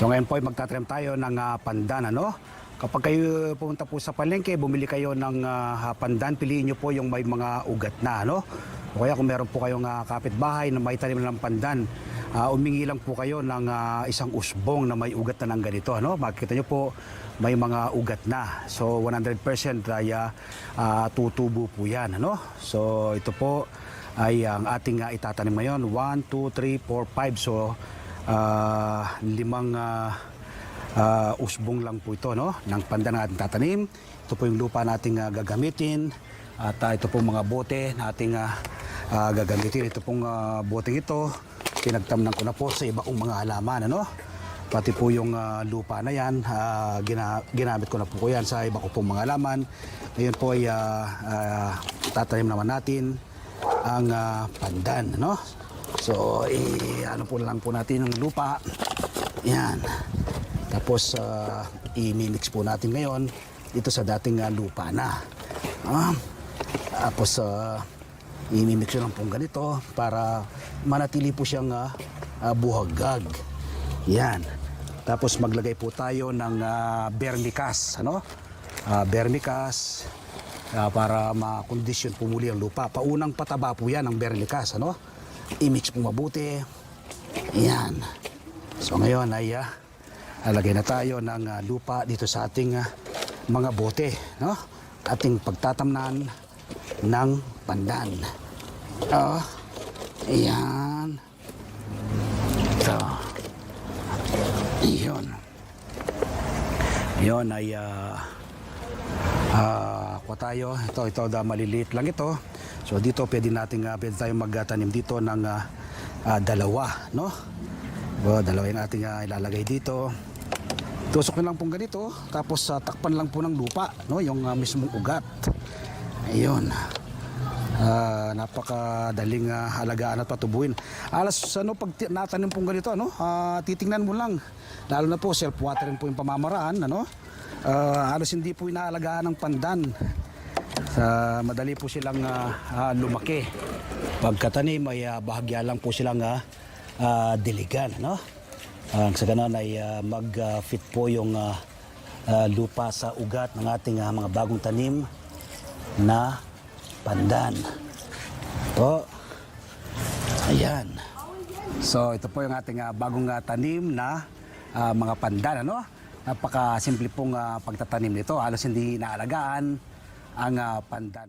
So ngayon po ay magtatrem tayo ng ah, pandan ano. Kapag kayo pumunta po sa palengke, bumili kayo ng ah, pandan, piliin niyo po yung may mga ugat na ano. O kaya kung meron po kayong ah, kapitbahay na may tanim ng pandan, ah, umingi lang po kayo ng ah, isang usbong na may ugat na ng ganito ano. Makikita niyo po may mga ugat na. So 100% ay ah, tutubo po 'yan ano. So ito po ay ang ating ah, itatanim ngayon. 1 2 3 4 5 so ah, limang ah, ah, usbong lang po ito no ng pandan na tatanim. Ito po yung lupa nating ah, gagamitin at ah, ito po mga bote na ating ah, ah, gagamitin. Ito pong uh, boteng ito pinagtamnan ko na po sa iba mga halaman ano. Pati po yung ah, lupa na yan, ah, gina- ginamit ko na po ko yan sa iba ko pong mga halaman. Ngayon po ay ah, ah, tatanim naman natin ang ah, pandan, no? So, i ano po lang po natin ang lupa. Yan. Tapos, ah, i-mix po natin ngayon dito sa dating ah, lupa na. Ah, tapos, uh, i-mix lang po ganito para manatili po siyang ah, ah, buhagag. Yan. Tapos maglagay po tayo ng ah, vermicast, ano? Ah, vermicast ah, para makondisyon po muli ang lupa. Paunang pataba po yan ang vermicast, ano? I-mix po mabuti. Yan. So ngayon ay ah, alagay na tayo ng ah, lupa dito sa ating ah, mga bote, no? Ating pagtatamnan ng pandan. Oh, ayan. Ito. Yun. Yun ay ah ah, kuha tayo. Ito, ito da maliliit lang ito. So dito pwede nating uh, pwede tayong magtanim dito ng ah, ah, dalawa, no? O, dalawa yung ating ah, ilalagay dito. Tusok na lang pong ganito, tapos ah, takpan lang po ng lupa, no? Yung ah, mismong ugat. Ayun. Ah, napakadaling uh, halagaan at patubuin. Alas ano pag natanim pong ganito ano, ah, titingnan mo lang. Lalo na po self-watering po yung pamamaraan ano. Ah, halos hindi po inaalagaan ng pandan. Sa madali po silang ah, ah, lumaki. Pagkatanim ay ah, bahagya lang po silang ah, ah, diligan no. Ang sa ganun ay ah, mag-fit po yung ah, ah, lupa sa ugat ng ating ah, mga bagong tanim na pandan. Po. Ayan. So ito po yung ating ah, bagong ah, tanim na ah, mga pandan. Ano? Napaka-simple pong ah, pagtatanim nito. Halos hindi naalagaan ang ah, pandan.